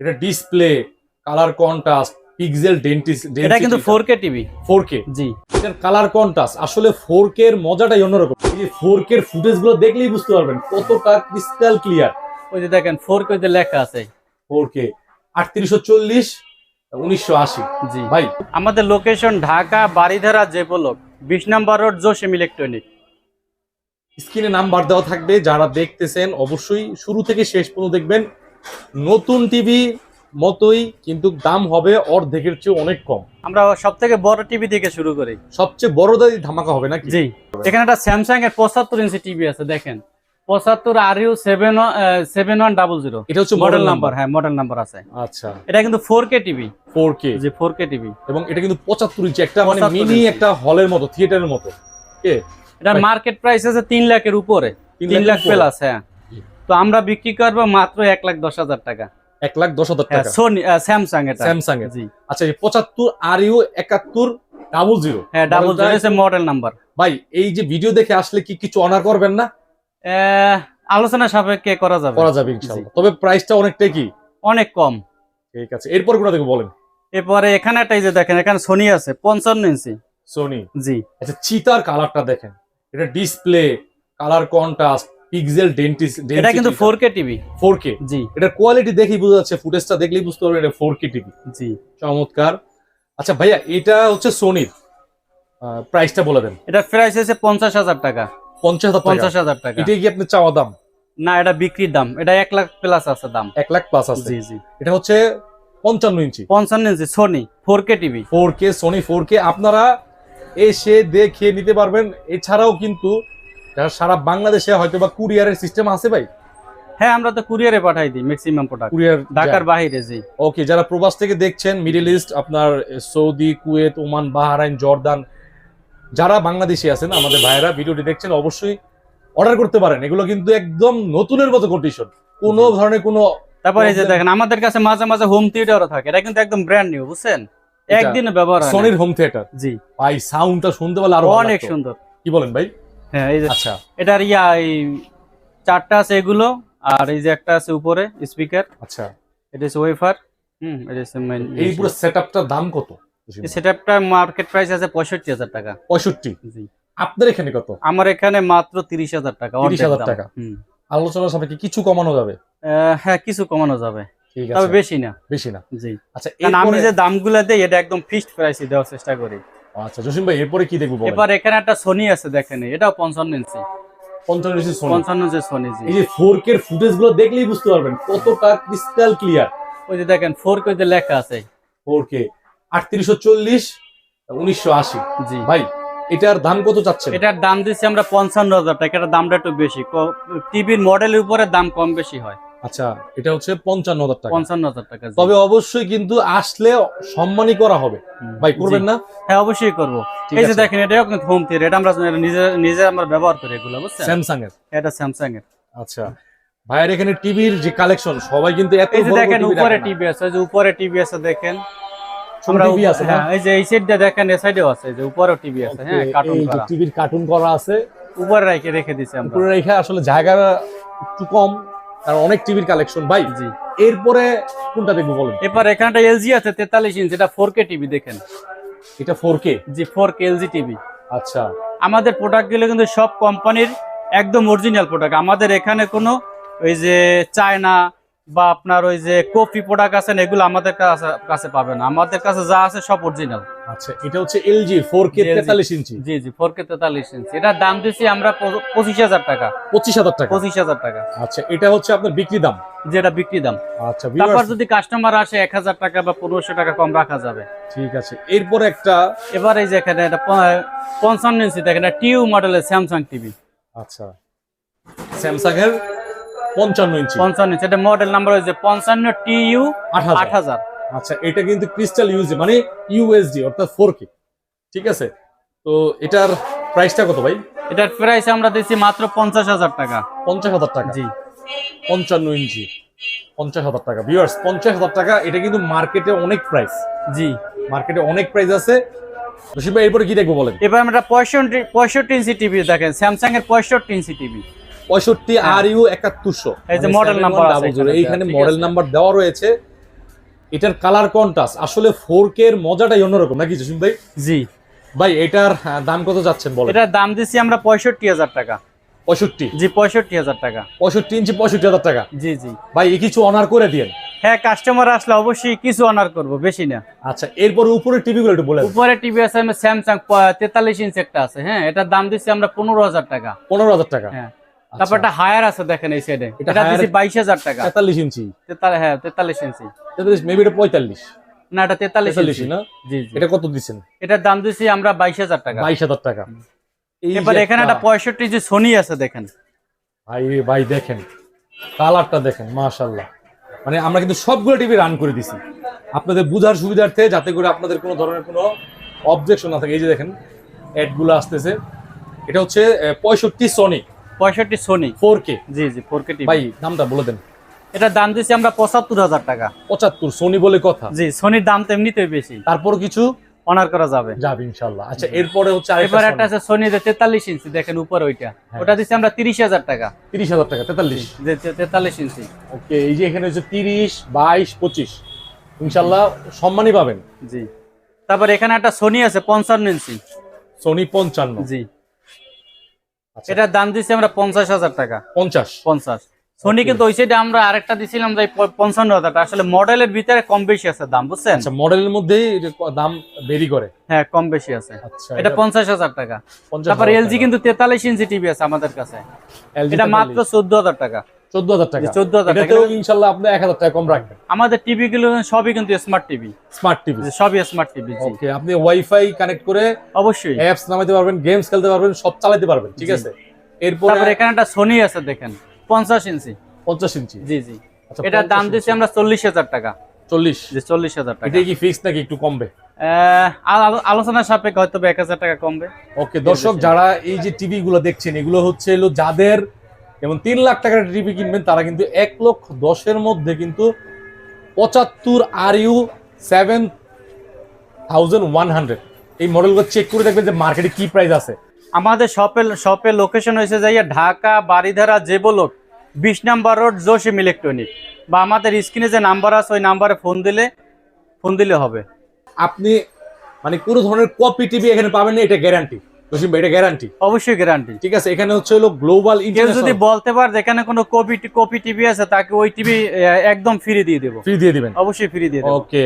এটা display colour contrast pixel density এটা কিন্তু 4K টিভি 4K জি। এটার কালার কন্ট্রাস্ট আসলে 4K এর মজাটাই অন্যরকম। এই যে 4K এর ফুটেজগুলো দেখলেই বুঝতে পারবেন কতটা ক্রিস্টাল ক্লিয়ার ওই যে দেখেন 4K তে লেখা আছে। 4K 3840 1980 জি। ভাই। আমাদের লোকেশন ঢাকা বাড়িধারা জেপলক বিশ নম্বর রোড জোসেম ইলেকট্রনিক। স্ক্রিনে নাম্বার দেওয়া থাকবে যারা দেখতেছেন অবশ্যই শুরু থেকে শেষ পর্যন্ত দেখবেন। নতুন টিভি মতোই কিন্তু দাম হবে অর্ধেকের চেয়ে অনেক কম। আমরা সব থেকে বড় টিভি থেকে শুরু করি। সবচেয়ে বড় দাদি ধামাকা হবে নাকি? জি। এখানে একটা স্যামসাং এর পঁচাত্তর ইঞ্চি টিভি আছে দেখেন। পঁচাত্তর R U seven seven one double zero এটা হচ্ছে মডেল নাম্বার হ্যাঁ মডেল নাম্বার আছে। আচ্ছা। এটা কিন্তু ফোর কে টিভি। 4K জি ফোর কে টিভি। এবং এটা কিন্তু পঁচাত্তর ইঞ্চি একটা মানে মিনি একটা হলের মতো থিয়েটারের মতো। কে? এটার মার্কেট প্রাইস আছে তিন লাখের উপরে। তিন লাখ। প্লাস হ্যাঁ। তো আমরা বিক্রি করব মাত্র এক লাখ দশ হাজার টাকা। এক লাখ দশ হাজার হ্যাঁ টাকা। সোনি স্যামসাং এটা। স্যামসাং এর। জি। আচ্ছা পঁচাত্তর আর ইউ একাত্তর ডাবল জিরো হ্যাঁ ডাবল জিরো মডেল নাম্বার ভাই এই যে ভিডিও দেখে আসলে কি কিছু অনার করবেন না? আলোচনা সাপেক্ষে করা যাবে। করা যাবে ইনশাআল্লাহ তবে প্রাইসটা অনেকটাই কি? অনেক কম। ঠিক আছে। এরপর কোনটা থেকে বলেন। এরপরে এখানে একটা এই যে দেখেন এখানে সোনি আছে পঞ্চান্ন ইঞ্চি। সোনি জি। আচ্ছা চিতার কালারটা দেখেন। এটা display colour contrast pixel density এটা কিন্তু ফোর কে টিভি 4K জি। এটার কোয়ালিটি দেখেই বোঝা যাচ্ছে ফুটেজটা দেখলেই বুঝতে পারবেন এটা 4K টিভি জি। চমৎকার। আচ্ছা ভাইয়া এটা হচ্ছে সোনির প্রাইসটা বলে দেন। এটা প্রাইস হচ্ছে পঞ্চাশ হাজার টাকা। পঞ্চাশ হাজার পঞ্চাশ টাকা হাজার টাকা। এটাই কি আপনি চাওয়া দাম? না এটা বিক্রির দাম। এটা এক লাখ প্লাস আছে দাম। এক লাখ প্লাস আছে। জি জি। এটা হচ্ছে পঞ্চান্ন ইঞ্চি। পঞ্চান্ন inch Sony four K TV four K Sony four K আপনারা এসে দেখে নিতে পারবেন। এছাড়াও কিন্তু যারা সারা বাংলাদেশে হয়তো বা কুরিয়ারের সিস্টেম আছে ভাই? হ্যাঁ আমরা তো কুরিয়ারে পাঠাই দিই ম্যাক্সিমাম প্রোডাক্ট কুরিয়ার ঢাকার বাহিরে জি। ওকে যারা প্রবাস থেকে দেখছেন মিডল ইস্ট আপনার Saudi Kuwait Oman Bahrain Jordan যারা বাংলাদেশি আছেন আমাদের ভাইয়েরা ভিডিওটি দেখছেন অবশ্যই অর্ডার করতে পারেন। এগুলো কিন্তু একদম নতুনের মতো কন্ডিশন কোনো ধরনের কোনো তারপরে এই যে দেখেন আমাদের কাছে মাঝে মাঝে হোম থিয়েটারও থাকে। এটা কিন্তু একদম ব্র্যান্ড নিউ বুঝছেন? একদিনে ব্যবহার হয়। সনির হোম থিয়েটার জি। ভাই সাউন্ডটা শুনতে পারলে আরও অনেক সুন্দর। কি বলেন ভাই? হ্যাঁ এই যে আচ্ছা। এটার ইয়া এই চারটা আছে এগুলো আর এই যে একটা আছে উপরে স্পিকার। আচ্ছা। এটা হচ্ছে ওয়েফার হুম। এটা হচ্ছে main এই পুরো সেটআপটার দাম কত? সেটআপটা মার্কেট প্রাইস আছে পঁয়ষট্টি হাজার টাকা। পঁয়ষট্টি? জি। আপনার এখানে কত? আমার এখানে মাত্র তিরিশ হাজার টাকা 30,000 অর্ধেক টাকা। হুম। আলোচনার সাপেক্ষে কিছু কমানো যাবে? হ্যাঁ কিছু কমানো যাবে। তবে বেশি না। বেশি না। জি। আচ্ছা কারণ আমি যে দামগুলো দেই এটা একদম ফিক্সড প্রাইসে দেওয়ার চেষ্টা করি। আচ্ছা জসিম ভাই এরপরে কি দেখব এবার এখানে একটা সোনি আছে দেখেন এটাও পঞ্চান্ন ইঞ্চি। পঞ্চান্ন ইঞ্চি সোনি পঞ্চান্ন ইঞ্চি সোনি এই যে ফোর কে ফুটেজগুলো দেখলেই বুঝতে পারবেন কতটা ক্রিস্টাল ক্লিয়ার ওই যে দেখেন ফোর কে লেখা আছে। ফোর কে আটত্রিশশো চল্লিশ উনিশশো আশি। জি। ভাই এটার দাম কত চাচ্ছেন? এটার দাম দিচ্ছি আমরা পঞ্চান্ন হাজার টাকা এটার দামটা একটু বেশি। টিভির মডেলের উপরে দাম কম বেশি হয়। আচ্ছা এটা হচ্ছে পঞ্চান্ন হাজার টাকা। পঞ্চান্ন হাজার টাকা তবে অবশ্যই কিন্তু আসলে সম্মানই করা হবে। ভাই করবেন না? হ্যাঁ অবশ্যই করব। এই যে দেখেন এটাও কিন্তু হোম থিয়েটার এটা আমরা নিজে নিজে আমরা ব্যবহার করি এগুলো বুঝছেন? স্যামসাং এর এটা স্যামসাং এর আচ্ছা। ভাইয়ের এখানে টিভির যে কালেকশন সবাই কিন্তু এত এই যে দেখেন উপরে টিভি আছে এই যে উপরে টিভি আছে দেখেন। আমরা TV আছে হ্যাঁ এই যে এই সাইডটা দেখেন এই সাইডেও আছে যে উপরেও টিভি আছে হ্যাঁ কার্টুন করা। টিভির কার্টুন করা আছে। উপরে রেখে রেখে দিছি আমরা। উপরে রেখে আসলে জায়গা একটু কম। কারণ অনেক টিভির কালেকশন ভাই। জি। এরপরে কোনটা দেখব বলেন? এবার এখানটা এলজি আছে তেতাল্লিশ ইঞ্চ এটা ফোর কে টিভি দেখেন। এটা ফোর কে জি ফোর কে এলজি টিভি আচ্ছা। আমাদের প্রোডাক্টগুলো কিন্তু সব কোম্পানির একদম অরিজিনাল প্রোডাক্ট আমাদের এখানে কোনো ওই যে চায়না বা আপনার ওই যে কফি প্রোডাক্ট আছে না, এগুলো আমাদের কাছে কাছে পাবেন না। আমাদের কাছে যা আছে সব অরিজিনাল আচ্ছা এটা হচ্ছে এলজি ফোর কে LG তেতাল্লিশ ইঞ্চি। জি জি ফোর কে তেতাল্লিশ ইঞ্চ। এটার দাম দিচ্ছি আমরা প- পঁচিশ হাজার টাকা। পঁচিশ হাজার টাকা। পঁচিশ হাজার টাকা। আচ্ছা এটা হচ্ছে আপনার বিক্রি দাম। যেটা বিক্রি দাম। আচ্ছা তারপর যদি কাস্টমার আসে এক হাজার টাকা বা পনেরোশো টাকা কম রাখা যাবে। ঠিক আছে এরপরে একটা এবার এই যে এখানে এটা প- পঞ্চান্ন ইঞ্চি দেখেন এটা টিউ মডেলের স্যামসাং টিভি আচ্ছা স্যামসাং এর পঞ্চান্ন ইঞ্চি। পঞ্চান্ন ইঞ্চি এটা মডেল নাম্বার হয়েছে পঞ্চান্ন টিইউ আট আট হাজার হাজার। আচ্ছা এটা কিন্তু ক্রিস্টাল ইউজ মানে ইউএসডি অর্থাৎ ফোর কে ঠিক আছে? তো এটার প্রাইসটা কত ভাই? এটার প্রাইস আমরা দিচ্ছি মাত্র পঞ্চাশ হাজার টাকা। পঞ্চাশ হাজার টাকা। জি। পঞ্চান্ন ইঞ্চি। পঞ্চাশ হাজার টাকা। ভিউয়ার্স পঞ্চাশ হাজার টাকা এটা কিন্তু মার্কেটে অনেক প্রাইস জি। মার্কেটে অনেক প্রাইস আছে। রশিদ ভাই এরপরে কি দেখব বলেন? এবার আমরা পঁয়ষট্টি পঁয়ষট্টি ইঞ্চি টিভি দেখেন। স্যামসাং এর পঁয়ষট্টি ইঞ্চি টিভি পঁয়ষট্টি হ্যাঁ। আর ইউ একাত্তরশো। এই যে মডেল নাম্বার এখানে। এইখানে মডেল নাম্বার দেওয়া রয়েছে। এটার কালার কন্ট্রাস্ট আসলে ফোর কে এর মজাটাই অন্যরকম নাকি জসিম ভাই? জি। ভাই এটার দাম কত যাচ্ছেন বলেন? এটার দাম দিচ্ছি আমরা পঁয়ষট্টি হাজার টাকা। পঁয়ষট্টি? জি পঁয়ষট্টি হাজার টাকা। পঁয়ষট্টি ইঞ্চি পঁয়ষট্টি হাজার টাকা? জি জি। ভাই কিছু অনার করে দিয়েন। হ্যাঁ কাস্টমার আসলে অবশ্যই কিছু অনার করব বেশি না। আচ্ছা এরপরে উপরে টিভি গুলো একটু বলে দেন। উপরে টিভি আছে স্যামসাং তেতাল্লিশ ইঞ্চ একটা আছে হ্যাঁ এটার দাম দিচ্ছি আমরা পনেরো হাজার টাকা। পনেরো হাজার টাকা। হ্যাঁ। তারপর একটা হায়ার আছে দেখেন এই সাইডে এটা বাইশ হাজার টাকা। তেতাল্লিশ ইঞ্চি। তেতাল্লিশ হ্যাঁ তেতাল্লিশ ইঞ্চি। তেতাল্লিশ মেবি এটা পঁয়তাল্লিশ। না এটা তেতাল্লিশ তেতাল্লিশ ইঞ্চি। না? জি জি। এটা কত দিচ্ছেন এটার দাম দিচ্ছি আমরা বাইশ হাজার টাকা। বাইশ হাজার টাকা। এই যে এবার এখানে একটা পঁয়ষট্টি যে সোনি আছে দেখেন। ভাই ভাই দেখেন কালারটা দেখেন মাশাল্লাহ মানে আমরা কিন্তু সবগুলো টিভি রান করে দিছি। আপনাদের বুঝার সুবিধার্থে যাতে করে আপনাদের কোনো ধরনের কোনো অবজেকশন না থাকে। এই যে দেখেন অ্যাডগুলো আসতেছে। এটা হচ্ছে পঁয়ষট্টি সনি পঁয়ষট্টি সোনি ফোর কে জি জি ফোর কে ভাই দামটা বলে দেন। এটার দাম দিচ্ছি আমরা পঁচাত্তর হাজার টাকা। পঁচাত্তর সনি বলে কথা। জি সোনির দাম তো এমনিতেই বেশি। তারপর কিছু? অনার করা যাবে। যাবে আচ্ছা এরপরে হচ্ছে এবার একটা আছে সোনি ইঞ্চি দেখেন উপর ওইটা। হ্যাঁ। ওটা দিচ্ছি আমরা তিরিশ হাজার টাকা। তিরিশ হাজার টাকা তেতাল্লিশ। যে তে- তেতাল্লিশ ইঞ্চি। ওকে এই যে এখানে হচ্ছে তিরিশ বাইশ পঁচিশ। ইনশাল্লাহ সম্মানই পাবেন। জি। তারপর এখানে একটা সোনি আছে পঞ্চান্ন ইঞ্চি। সনি পঞ্চান্ন। জি। এটার দাম দিচ্ছি আমরা পঞ্চাশ হাজার টাকা। পঞ্চাশ। পঞ্চাশ। সোনি কিন্তু ওই সাইডে আমরা আরেকটা দিছিলাম যে পঞ্চান্ন হাজার টাকা। আসলে মডেলের ভিতরে কম বেশি আছে দাম বুঝছেন? আচ্ছা মডেলের মধ্যেই দাম বেরি করে। হ্যাঁ কম বেশি আছে। আচ্ছা এটা পঞ্চাশ হাজার টাকা। তারপর এলজি কিন্তু তেতাল্লিশ ইঞ্চি টিভি আছে আমাদের কাছে। এটা মাত্র চোদ্দ হাজার টাকা। চোদ্দ হাজার টাকা। জি, 14,000 টাকা। ইনশাল্লাহ আপনি এক হাজার টাকা কম রাখবেন। আমাদের টিভি গুলো সবই কিন্তু স্মার্ট টিভি স্মার্ট টিভি সবই স্মার্ট টিভি জি। ওকে আপনি ওয়াইফাই কানেক্ট করে অবশ্যই। অ্যাপস নামাইতে পারবেন গেমস খেলতে পারবেন সব চালাতে পারবেন ঠিক আছে? এরপরে এখানে একটা সোনি আছে দেখেন পঞ্চাশ ইঞ্চি। পঞ্চাশ ইঞ্চি। জি জি। আচ্ছা, এটার দাম 50 দিচ্ছি আমরা চল্লিশ হাজার টাকা। চল্লিশ। চল্লিশ হাজার টাকা। এটা কি ফিক্স নাকি একটু কমবে? আলোচনার সাপেক্ষে হয়তো এক হাজার টাকা কমবে। ওকে দর্শক যারা এই যে টিভি গুলো দেখছেন এগুলো হচ্ছে এলো যাদের যেমন তিন লাখ টাকার টিভি কিনবেন তারা কিন্তু এক লক্ষ দশের মধ্যে কিন্তু পঁচাত্তর R U seven thousand one hundred. এই মডেলগুলো চেক করে দেখবেন যে মার্কেটে কি প্রাইস আছে। আমাদের শপের শপের লোকেশন হয়েছে যাইয়া ঢাকা বাড়িধারা জেবলক বিশ নাম্বার রোড জসিম ইলেকট্রনিক বা আমাদের স্ক্রিনে যে নাম্বার আছে ওই নাম্বারে ফোন দিলে ফোন দিলে হবে। আপনি মানে কোনো ধরনের কপি টিভি এখানে পাবেন না এটা গ্যারান্টি জসিম ভাই এটা গ্যারান্টি অবশ্যই গ্যারান্টি ঠিক আছে এখানে হচ্ছে হলো গ্লোবাল কেউ যদি বলতে পারে যেখানে কোনো কপি কপি টিভি আছে তাকে ওই টিভি একদম ফ্রি দিয়ে দেবো। ফ্রি দিয়ে দিবেন? অবশ্যই ফ্রি দিয়ে দেবো। ওকে